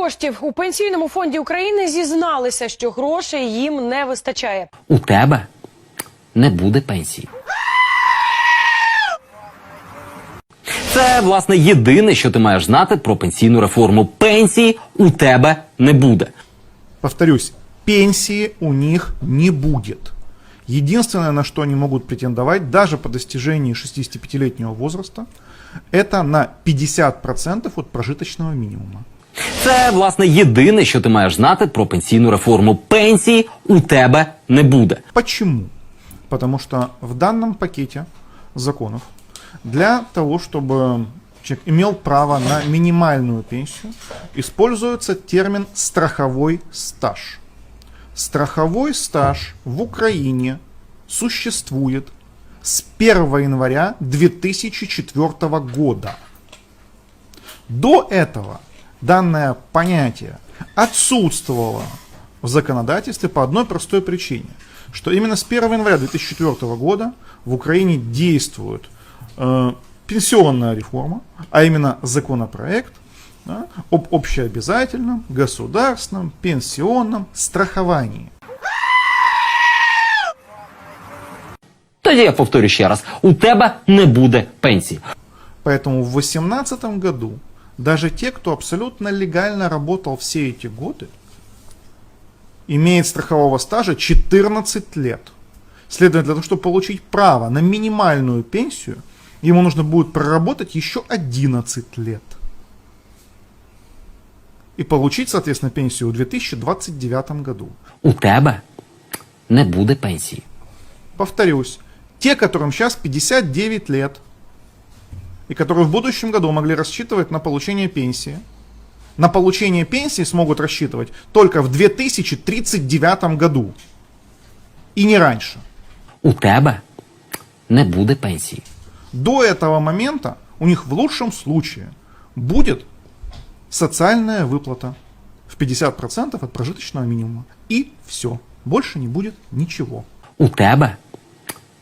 коштів у пенсійному фонді України зізналися, що грошей їм не вистачає. У тебе не буде пенсії. Це власне єдине, що ти маєш знати про пенсійну реформу. Пенсії у тебе не буде. Повторюсь, пенсии у них не будет. Единственное, на что они могут претендовать, даже по достижении 65-летнего возраста, это на 50% от прожиточного минимума. Це власне єдине, що ти маєш знати про пенсійну реформу. Пенсії у тебе не буде. Почему? Потому что в данном пакете законов для того, чтобы человек имел право на минимальную пенсию, используется термин «страховой стаж». Страховой стаж в Украине существует с 1 января 2004 года. До этого данное понятие отсутствовало в законодательстве по одной простой причине, что именно с 1 января 2004 года в Украине действует э, пенсионная реформа, а именно законопроект да, об общеобязательном государственном пенсионном страховании. Тоді я повторю ще раз: у тебе не буде пенсії. Поэтому в 2018 году даже те, кто абсолютно легально работал все эти годы, имеет страхового стажа 14 лет. Следовательно, для того, чтобы получить право на минимальную пенсию, ему нужно будет проработать еще 11 лет. И получить, соответственно, пенсию в 2029 году. У тебе не буде пенсії. Повторюсь, те, которым сейчас 59 лет, и которые в будущем году могли рассчитывать на получение пенсии, на получение пенсии смогут рассчитывать только в 2039 году. И не раньше. У тебе не буде пенсії. До этого момента у них в лучшем случае будет социальная выплата в 50% от прожиточного минимума. И все. Больше не будет ничего. У тебе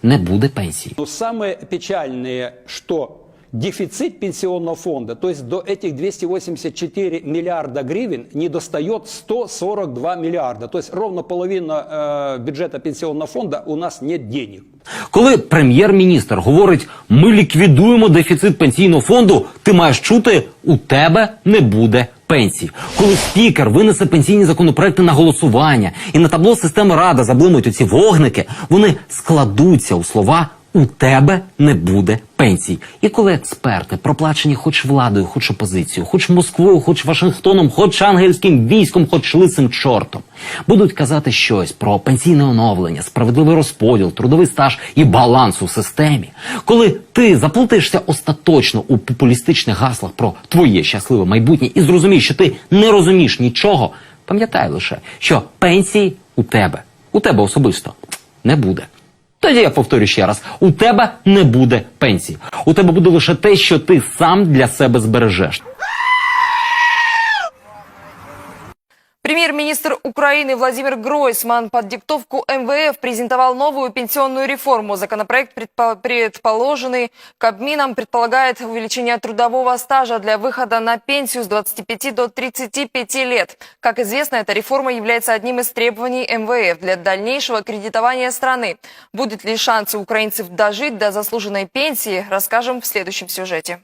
не буде пенсії. Но самое печальное, что дефицит пенсионного фонда, то есть до этих 284 миллиарда гривен не достает 142 миллиарда. То есть ровно половина э, бюджета пенсионного фонда у нас нет денег. Коли прем'єр-міністр говорить, ми ліквідуємо дефіцит пенсійного фонду, ти маєш чути, у тебе не буде пенсії. Коли спікер винесе пенсійні законопроекти на голосування і на табло системи Рада заблимуть оці вогники, вони складуться у слова. У тебе не буде пенсій. І коли експерти, проплачені хоч владою, хоч опозицією, хоч Москвою, хоч Вашингтоном, хоч ангельським військом, хоч лисим чортом, будуть казати щось про пенсійне оновлення, справедливий розподіл, трудовий стаж і баланс у системі. Коли ти заплутаєшся остаточно у популістичних гаслах про твоє щасливе майбутнє і зрозумієш, що ти не розумієш нічого, пам'ятай лише, що пенсії у тебе, у тебе особисто не буде. Тоді я повторю ще раз: у тебе не буде пенсії. У тебе буде лише те, що ти сам для себе збережеш. Премьер-министр Украины Владимир Гройсман под диктовку МВФ презентовал новую пенсионную реформу. Законопроект, предпо- предположенный Кабмином, предполагает увеличение трудового стажа для выхода на пенсию с 25 до 35 лет. Как известно, эта реформа является одним из требований МВФ для дальнейшего кредитования страны. Будет ли шанс у украинцев дожить до заслуженной пенсии, расскажем в следующем сюжете.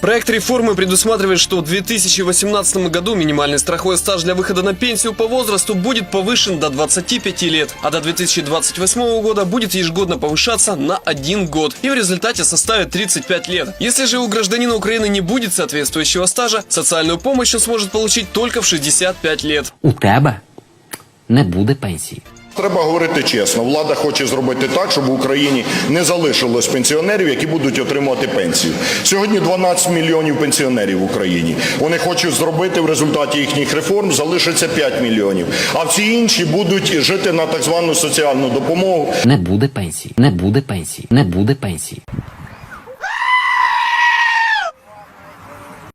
Проект реформы предусматривает, что в 2018 году минимальный страховой стаж для выхода на пенсию по возрасту будет повышен до 25 лет, а до 2028 года будет ежегодно повышаться на один год и в результате составит 35 лет. Если же у гражданина Украины не будет соответствующего стажа, социальную помощь он сможет получить только в 65 лет. У тебе не буде пенсії. Треба говорити чесно. Влада хоче зробити так, щоб в Україні не залишилось пенсіонерів, які будуть отримувати пенсію. Сьогодні 12 мільйонів пенсіонерів в Україні. Вони хочуть зробити в результаті їхніх реформ залишиться 5 мільйонів. А всі інші будуть жити на так звану соціальну допомогу. Не буде пенсії. Не буде пенсії. Не буде пенсії.